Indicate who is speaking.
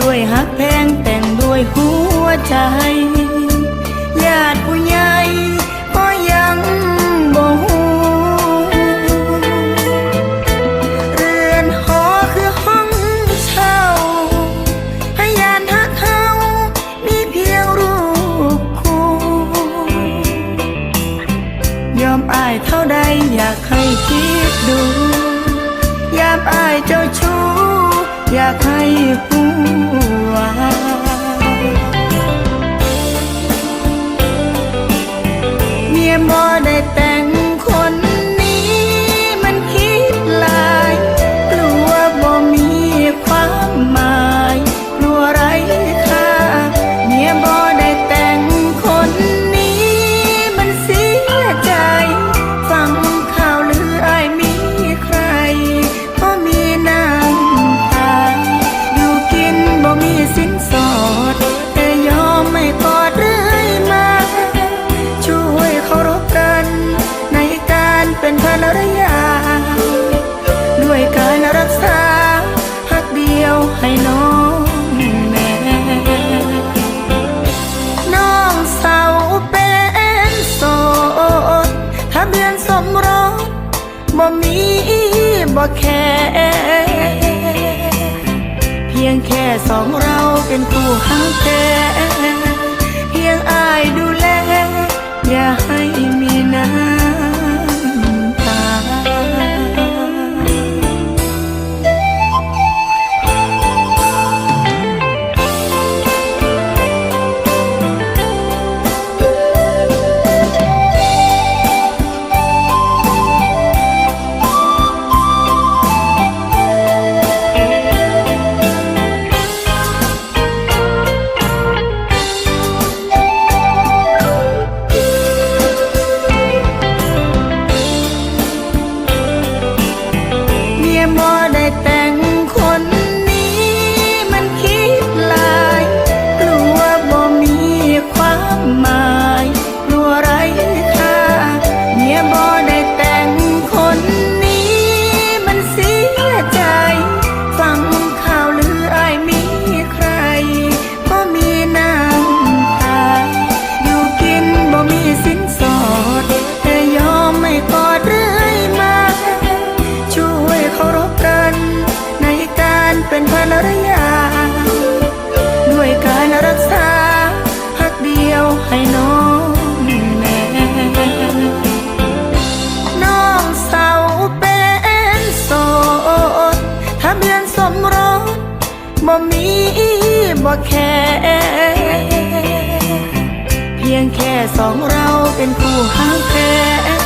Speaker 1: ด้วยฮักแพงแต่งด้วยหัวใจ ญาติผู้ใหญ่ก็ยังบ่ฮู้เรือนหอคือห้องเช่าพยานหักเขามีเพียงรูปคู่ยอมอายเท่าใดอยากให้คิดดู ยามอายเจ้าชู้ อยากให้ผู้ บ่แค่เพียงแค่สองเราเป็นคู่หักแท้เพียงอายดูแลอย่าให้มี เมี การเป็นภรรยา ด้วยการรักษาหักเดียวให้น้องแม่น้องเศร้าเป็นโสดทะเบียนสมรสบ่มีบ่แค่เพียงแค่สองเราเป็นคู่หักแท้เพียงอายดูแล